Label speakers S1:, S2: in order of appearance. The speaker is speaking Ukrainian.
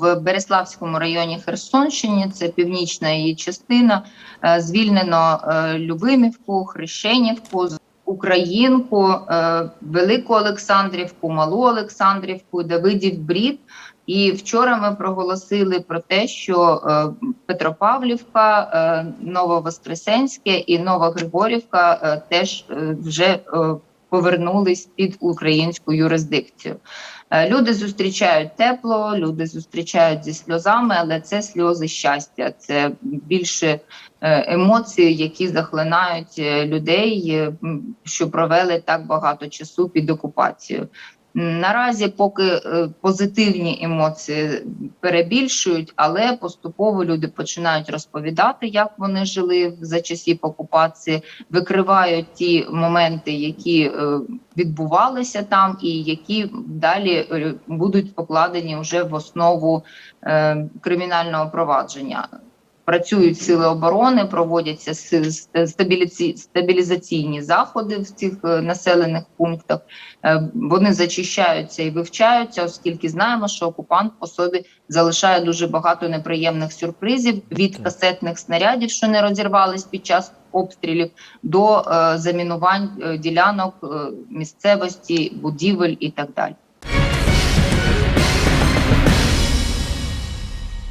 S1: в Береславському районі Херсонщині, це північна її частина, е, звільнено е, Любимівку, Хрещенівку, Українку, е, Велику Олександрівку, Малу Олександрівку, Давидів Брід. І вчора ми проголосили про те, що Петропавлівка, Нововоскресенське і Нова-Григорівка е, теж вже повернулись під українську юрисдикцію. Е, Люди зустрічають тепло, люди зустрічають зі сльозами, але це сльози щастя, це більше е, емоції, які захлинають е, людей, що провели так багато часу під окупацією. Наразі, поки е, позитивні емоції перебільшують, але поступово люди починають розповідати, як вони жили за часів окупації, викривають ті моменти, які е, відбувалися там, і які далі е, будуть покладені вже в основу кримінального провадження. Працюють сили оборони, проводяться стабілізаційні заходи в цих е, населених пунктах. Е, Вони зачищаються і вивчаються, оскільки знаємо, що окупант по собі залишає дуже багато неприємних сюрпризів від касетних снарядів, що не розірвались під час обстрілів, до е, замінувань ділянок місцевості, будівель і так далі.